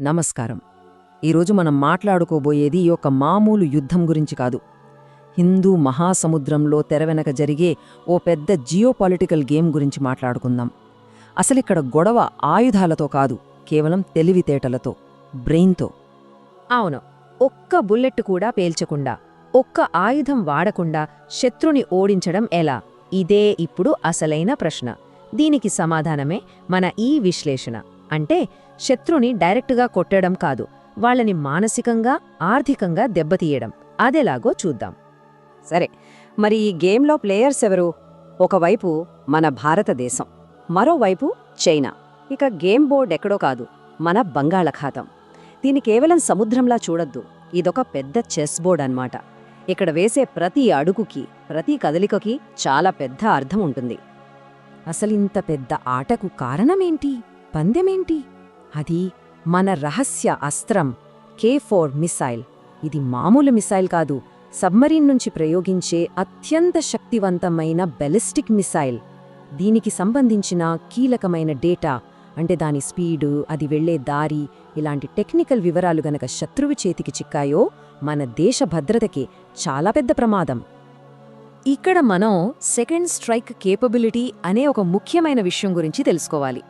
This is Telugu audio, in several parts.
నమస్కారం. ఈరోజు మనం మాట్లాడుకోబోయేది ఈ యొక్క మామూలు యుద్ధం గురించి కాదు. హిందూ మహాసముద్రంలో తెరవెనక జరిగే ఓ పెద్ద జియోపాలిటికల్ గేమ్ గురించి మాట్లాడుకుందాం. అసలిక్కడ గొడవ ఆయుధాలతో కాదు కేవలం తెలివితేటలతో బ్రెయిన్తో. అవును ఒక్క బుల్లెట్ కూడా పేల్చకుండా ఒక్క ఆయుధం వాడకుండా శత్రుని ఓడించడం ఎలా? ఇదే ఇప్పుడు అసలైన ప్రశ్న. దీనికి సమాధానమే మన ఈ విశ్లేషణ. అంటే శత్రుని డైరెక్ట్గా కొట్టడం కాదు వాళ్ళని మానసికంగా ఆర్థికంగా దెబ్బతీయడం. అదెలాగో చూద్దాం. సరే మరి ఈ గేమ్లో ప్లేయర్స్ ఎవరు? ఒకవైపు మన భారతదేశం మరోవైపు చైనా. ఇక గేమ్ బోర్డ్ ఎక్కడో కాదు మన బంగాళాఖాతం. దీని కేవలం సముద్రంలా చూడొద్దు ఇదొక పెద్ద చెస్ బోర్డ్ అన్నమాట. ఇక్కడ వేసే ప్రతి అడుగుకి ప్రతి కదలికకి చాలా పెద్ద అర్థం ఉంటుంది. అసలింత పెద్ద ఆటకు కారణమేంటి? పందెమేంటి? అది మన రహస్య అస్త్రం కే ఫోర్ మిసైల్ ఇది మామూలు మిసైల్ కాదు. సబ్మరీన్ నుంచి ప్రయోగించే అత్యంత శక్తివంతమైన బెలిస్టిక్ మిసైల్ దీనికి సంబంధించిన కీలకమైన డేటా అంటే దాని స్పీడు అది వెళ్ళే దారి ఇలాంటి టెక్నికల్ వివరాలు గనక శత్రువు చేతికి చిక్కాయో మన దేశ భద్రతకి చాలా పెద్ద ప్రమాదం. ఇక్కడ మనం సెకండ్ స్ట్రైక్ కేపబిలిటీ అనే ఒక ముఖ్యమైన విషయం గురించి తెలుసుకోవాలి.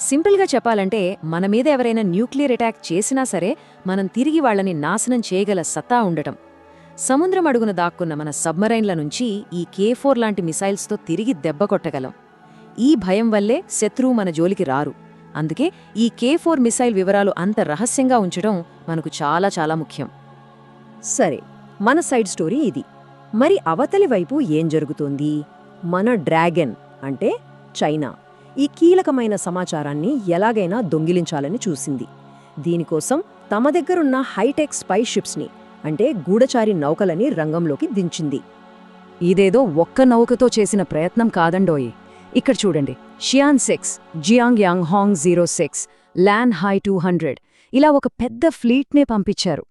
సింపుల్గా చెప్పాలంటే మన మీద ఎవరైనా న్యూక్లియర్ అటాక్ చేసినా సరే మనం తిరిగి వాళ్ళని నాశనం చేయగల సత్తా ఉండటం. సముద్రం అడుగున దాక్కున్న మన సబ్మరైన్ల నుంచి ఈ కే ఫోర్ లాంటి మిసైల్స్తో తిరిగి దెబ్బ కొట్టగలం. ఈ భయం వల్లే శత్రువు మన జోలికి రారు. అందుకే ఈ కే ఫోర్ మిసైల్ వివరాలు అంత రహస్యంగా ఉంచడం మనకు చాలా చాలా ముఖ్యం. సరే మన సైడ్ స్టోరీ ఇది. మరి అవతలి వైపు ఏం జరుగుతోంది? మన డ్రాగన్ అంటే చైనా. ఈ కీలకమైన సమాచారాన్ని ఎలాగైనా దొంగిలించాలని చూసింది. దీనికోసం తమ దగ్గరున్న హైటెక్ స్పై షిప్స్ని అంటే గూఢచారి నౌకలని రంగంలోకి దించింది. ఇదేదో ఒక్క నౌకతో చేసిన ప్రయత్నం కాదండోయ్. ఇక్కడ చూడండి. Shiyan six Xiang Yang Hong zero six Lan Hai two hundred ఇలా ఒక పెద్ద ఫ్లీట్నే పంపించారు.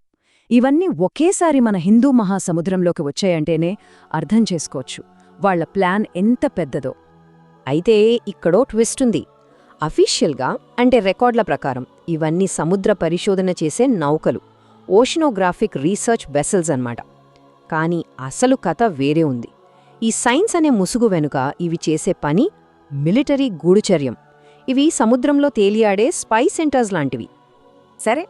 ఇవన్నీ ఒకేసారి మన హిందూ మహాసముద్రంలోకి వచ్చాయంటేనే అర్థం చేసుకోవచ్చు. వాళ్ళ ప్లాన్ ఎంత పెద్దదో. అయితే ఇక్కడో ట్విస్ట్ ఉంది. అఫీషియల్గా అంటే రికార్డుల ప్రకారం ఇవన్నీ సముద్ర పరిశోధన చేసే నౌకలు ఓషనోగ్రాఫిక్ రీసెర్చ్ బెసల్స్ అన్నమాట. కానీ అసలు కథ వేరే ఉంది. ఈ సైన్స్ అనే ముసుగు వెనుక ఇవి చేసే పని మిలిటరీ గూఢచర్యం. ఇవి సముద్రంలో తేలియాడే స్పై సెంటర్స్ లాంటివి. సరే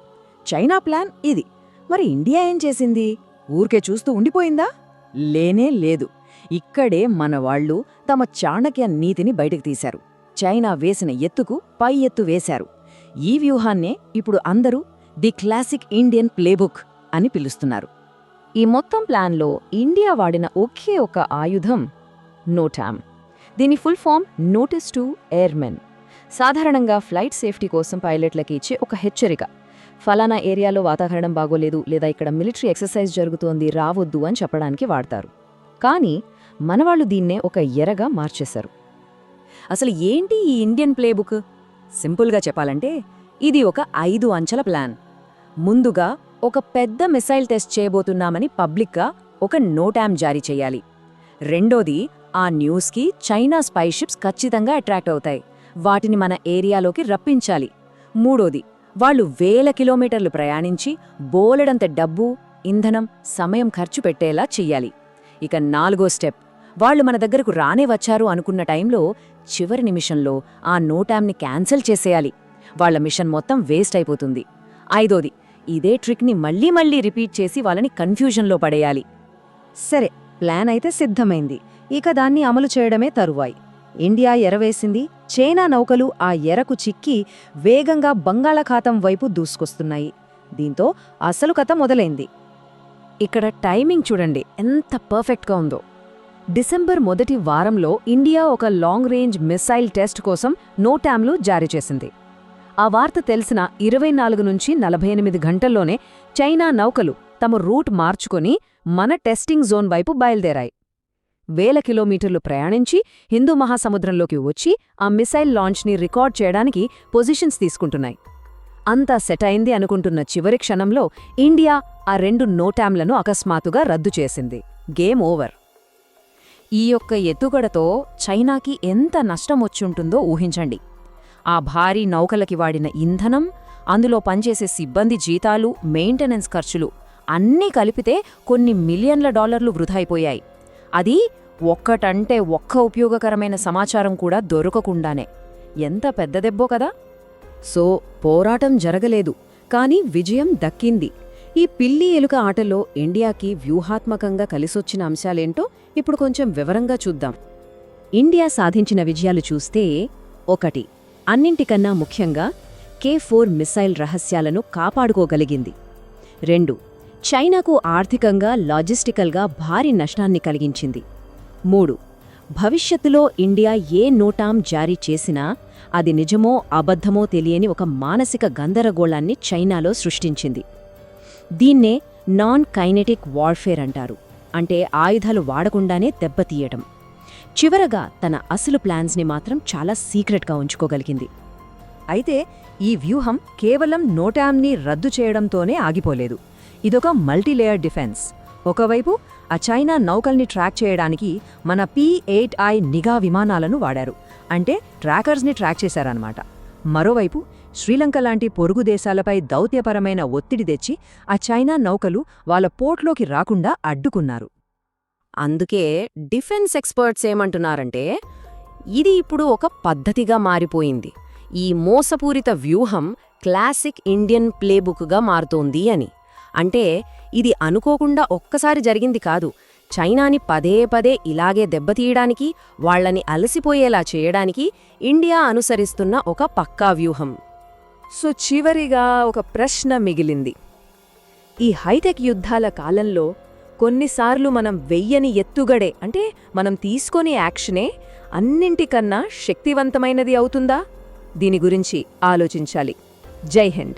చైనా ప్లాన్ ఇది. మరి ఇండియా ఏం చేసింది? ఊరికే చూస్తూ ఉండిపోయిందా? లేనే లేదు. ఇక్కడే మన వాళ్ళు తమ చాణక్య నీతిని బయటకు తీశారు. చైనా వేసిన ఎత్తుకు పై ఎత్తు వేశారు. ఈ వ్యూహాన్నే ఇప్పుడు అందరూ ది క్లాసిక్ ఇండియన్ ప్లేబుక్ అని పిలుస్తున్నారు. ఈ మొత్తం ప్లాన్లో ఇండియా వాడిన ఒకే ఒక ఆయుధం నోటామ్. దీని full form notice to airmen. సాధారణంగా ఫ్లైట్ సేఫ్టీ కోసం పైలట్లకి ఇచ్చే ఒక హెచ్చరిక. ఫలానా ఏరియాలో వాతావరణం బాగోలేదు లేదా ఇక్కడ మిలిటరీ ఎక్సర్సైజ్ జరుగుతోంది రావద్దు అని చెప్పడానికి వాడతారు. కానీ మనవాళ్ళు దీన్నే ఒక ఎరగా మార్చేశారు. అసలు ఏంటి ఈ ఇండియన్ ప్లేబుక్? సింపుల్గా చెప్పాలంటే ఇది ఒక ఐదు అంచెల ప్లాన్. ముందుగా ఒక పెద్ద మిసైల్ టెస్ట్ చేయబోతున్నామని పబ్లిక్గా ఒక నోటామ్ జారీ చేయాలి. రెండోది ఆ న్యూస్కి చైనా స్పైషిప్స్ ఖచ్చితంగా అట్రాక్ట్ అవుతాయి. వాటిని మన ఏరియాలోకి రప్పించాలి. మూడోది వాళ్ళు వేల కిలోమీటర్లు ప్రయాణించి బోలెడంత డబ్బు ఇంధనం సమయం ఖర్చు పెట్టేలా చెయ్యాలి. ఇక నాలుగో స్టెప్ వాళ్ళు మన దగ్గరకు రానే వచ్చారు అనుకున్న టైంలో చివరి నిమిషంలో ఆ నోటామ్ని క్యాన్సిల్ చేసేయాలి. వాళ్ళ మిషన్ మొత్తం వేస్ట్ అయిపోతుంది. ఐదోది ఇదే ట్రిక్ని మళ్ళీ మళ్ళీ రిపీట్ చేసి వాళ్ళని కన్ఫ్యూజన్లో పడేయాలి. సరే ప్లాన్ అయితే సిద్ధమైంది. ఇక దాన్ని అమలు చేయడమే తరువాయి. ఇండియా ఎరవేసింది చైనా నౌకలు ఆ ఎరకు చిక్కి వేగంగా బంగాళాఖాతం వైపు దూసుకొస్తున్నాయి. దీంతో అసలు కథ మొదలైంది. ఇక్కడ టైమింగ్ చూడండి ఎంత పర్ఫెక్ట్గా ఉందో. డిసెంబర్ మొదటి వారంలో ఇండియా ఒక లాంగ్ రేంజ్ మిస్సైల్ టెస్ట్ కోసం నోటామ్లు జారీ చేసింది. ఆ వార్త తెలిసిన ఇరవై నాలుగు నుంచి నలభై ఎనిమిది గంటల్లోనే చైనా నౌకలు తమ రూట్ మార్చుకొని మన టెస్టింగ్ జోన్ వైపు బయలుదేరాయి. వేల కిలోమీటర్లు ప్రయాణించి హిందూ మహాసముద్రంలోకి వచ్చి ఆ మిసైల్ లాంచ్ని రికార్డ్ చేయడానికి పొజిషన్స్ తీసుకుంటున్నాయి. అంతా సెట్ అయింది అనుకుంటున్న చివరి క్షణంలో ఇండియా ఆ రెండు నోటామ్లను అకస్మాత్తుగా రద్దు చేసింది. Game over. ఈ యొక్క ఎత్తుగడతో చైనాకి ఎంత నష్టం వచ్చుంటుందో ఊహించండి. ఆ భారీ నౌకలకి వాడిన ఇంధనం అందులో పనిచేసే సిబ్బంది జీతాలు మెయింటెనెన్స్ ఖర్చులు అన్నీ కలిపితే కొన్ని మిలియన్ల డాలర్లు వృధా అయిపోయాయి అది ఒక్కటంటే ఒక్క ఉపయోగకరమైన సమాచారం కూడా దొరకకుండానే. ఎంత పెద్ద దెబ్బో కదా! సో పోరాటం జరగలేదు కానీ విజయం దక్కింది. ఈ పిల్లి ఎలుక ఆటలో ఇండియాకి వ్యూహాత్మకంగా కలిసొచ్చిన అంశాలేంటో ఇప్పుడు కొంచెం వివరంగా చూద్దాం. ఇండియా సాధించిన విజయాలు చూస్తే ఒకటి అన్నింటికన్నా ముఖ్యంగా కే ఫోర్ మిసైల్ రహస్యాలను కాపాడుకోగలిగింది. రెండు చైనాకు ఆర్థికంగా లాజిస్టికల్గా భారీ నష్టాన్ని కలిగించింది. మూడు భవిష్యత్తులో ఇండియా ఏ నోటాం జారీ చేసినా అది నిజమో అబద్ధమో తెలియని ఒక మానసిక గందరగోళాన్ని చైనాలో సృష్టించింది. దీన్నే నాన్ కైనెటిక్ వార్ఫేర్ అంటారు. అంటే ఆయుధాలు వాడకుండానే దెబ్బతీయటం చివరగా తన అసలు ప్లాన్స్ని మాత్రం చాలా సీక్రెట్గా ఉంచుకోగలిగింది. అయితే ఈ వ్యూహం కేవలం నోటామ్ని రద్దు చేయడంతోనే ఆగిపోలేదు. ఇదొక మల్టీలేయర్ డిఫెన్స్. ఒకవైపు ఆ చైనా నౌకల్ని ట్రాక్ చేయడానికి మన పీ ఎయిట్ ఐ నిఘా విమానాలను వాడారు. అంటే ట్రాకర్స్ని ట్రాక్ చేశారన్నమాట. మరోవైపు శ్రీలంక లాంటి పొరుగు దేశాలపై దౌత్యపరమైన ఒత్తిడి తెచ్చి ఆ చైనా నౌకలు వాళ్ళ పోర్ట్లోకి రాకుండా అడ్డుకున్నారు. అందుకే డిఫెన్స్ ఎక్స్పర్ట్స్ ఏమంటున్నారంటే ఇది ఇప్పుడు ఒక పద్ధతిగా మారిపోయింది. ఈ మోసపూరిత వ్యూహం క్లాసిక్ ఇండియన్ ప్లేబుక్గా మారుతోంది అని. అంటే ఇది అనుకోకుండా ఒక్కసారి జరిగింది కాదు చైనాని పదే పదే ఇలాగే దెబ్బతీయడానికి వాళ్ళని అలసిపోయేలా చేయడానికి ఇండియా అనుసరిస్తున్న ఒక పక్కా వ్యూహం. సో చివరిగా ఒక ప్రశ్న మిగిలింది. ఈ హైటెక్ యుద్ధాల కాలంలో కొన్నిసార్లు మనం వెయ్యని ఎత్తుగడే అంటే మనం తీసుకొని యాక్షనే అన్నింటికన్నా శక్తివంతమైనది అవుతుందా? దీని గురించి ఆలోచించాలి. జై హింద్.